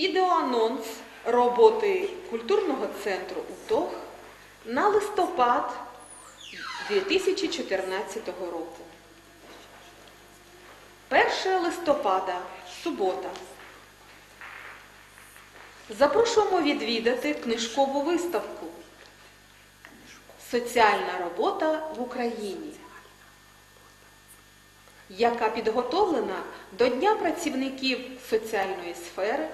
Відеоанонс роботи культурного центру УТОГ на листопад 2014 року. 1 листопада, субота. Запрошуємо відвідати книжкову виставку Соціальна робота в Україні, яка підготовлена до Дня працівників соціальної сфери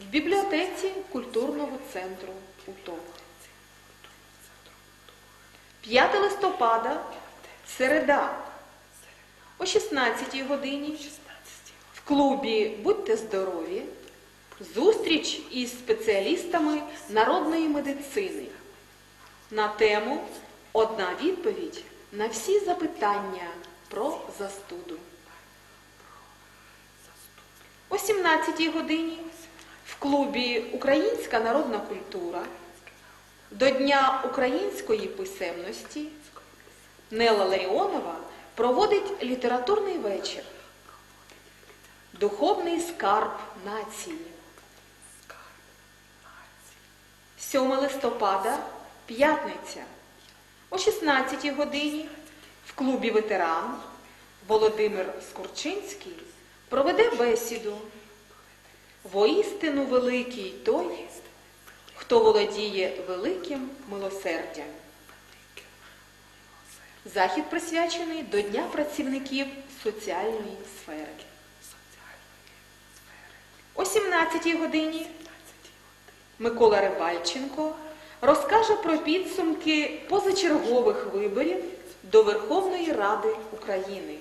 в бібліотеці культурного центру УТОК. 5 листопада, середа, о 16 годині в клубі Будьте здорові! Зустріч із спеціалістами народної медицини на тему Одна відповідь на всі запитання про застуду. О 17 годині клубі Українська народна культура до Дня української писемності Нела Ларіонова проводить літературний вечір. Духовний скарб нації. 7 листопада, п'ятниця, о 16 годині в клубі ветеран Володимир Скурчинський проведе бесіду Воістину великий той, хто володіє великим милосердям. Захід присвячений до Дня працівників соціальної сфери. О 17 годині Микола Рибальченко розкаже про підсумки позачергових виборів до Верховної Ради України.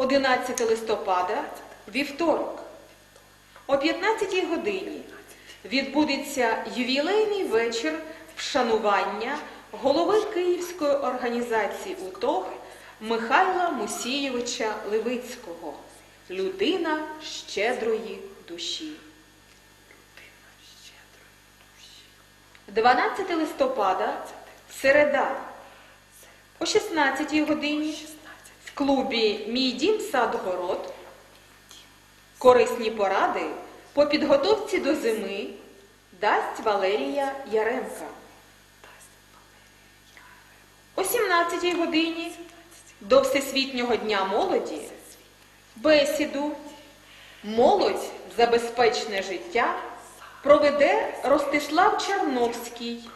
11 листопада, вівторок, о 15 годині відбудеться ювілейний вечір вшанування голови Київської організації УТОГ Михайла Мусійовича Левицького, людина щедрої душі. 12 листопада, середа, о 16 годині клубі Мій дім сад-город корисні поради по підготовці до зими дасть Валерія Яремка. О 17 годині до Всесвітнього дня молоді бесіду Молодь за безпечне життя проведе Ростислав Черновський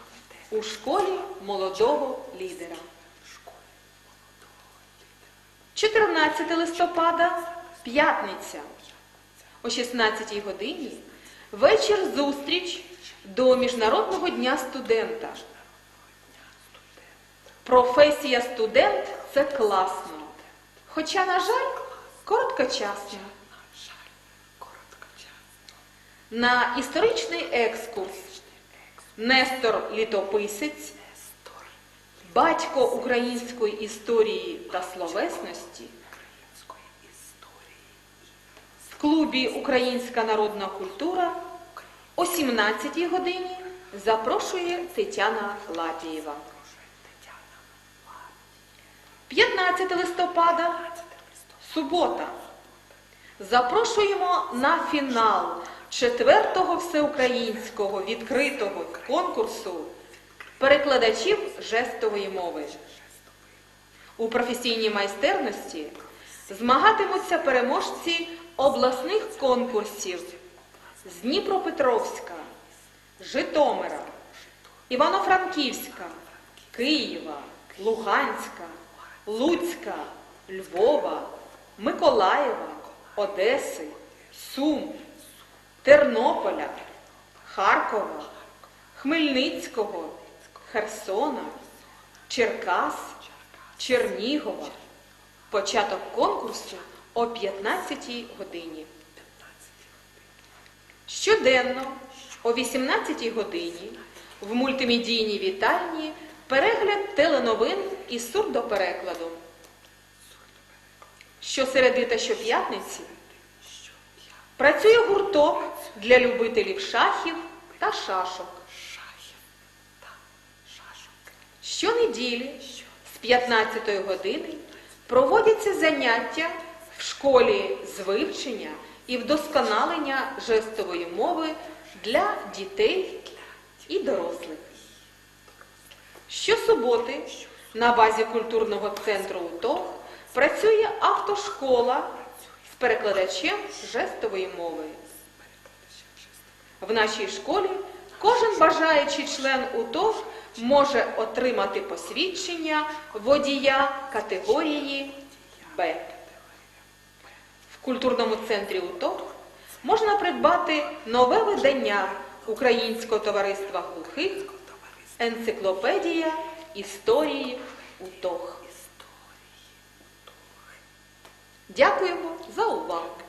у школі молодого лідера. 14 листопада, п'ятниця, о 16 годині вечір зустріч до Міжнародного дня студента. Професія студент це класно, хоча, на жаль, короткочасно. На історичний екскурс Нестор Літописець, батько української історії та словесності, в клубі Українська народна культура о 17-й годині запрошує Тетяна Лапієва. 15 листопада, субота. Запрошуємо на фінал четвертого всеукраїнського відкритого конкурсу перекладачів жестової мови. У професійній майстерності змагатимуться переможці обласних конкурсів з Дніпропетровська, Житомира, Івано-Франківська, Києва, Луганська, Луцька, Львова, Миколаєва, Одеси, Сум, Тернополя, Харкова, Хмельницького, Херсона, Черкас, Чернігова. Початок конкурсу о 15-й годині. Щоденно о 18-й годині в мультимедійній вітальні перегляд теленовин із сурдоперекладом. Щосереди та щоп'ятниці працює гурток для любителів шахів та шашок. Щонеділі 15 години проводяться заняття в школі з вивчення і вдосконалення жестової мови для дітей і дорослих. Щосуботи на базі культурного центру УТОГ працює автошкола з перекладачем жестової мови. В нашій школі кожен бажаючий член УТОГ може отримати посвідчення водія категорії Б. В культурному центрі УТОГ можна придбати нове видання Українського товариства глухих Енциклопедія історії УТОГ. Дякуємо за увагу!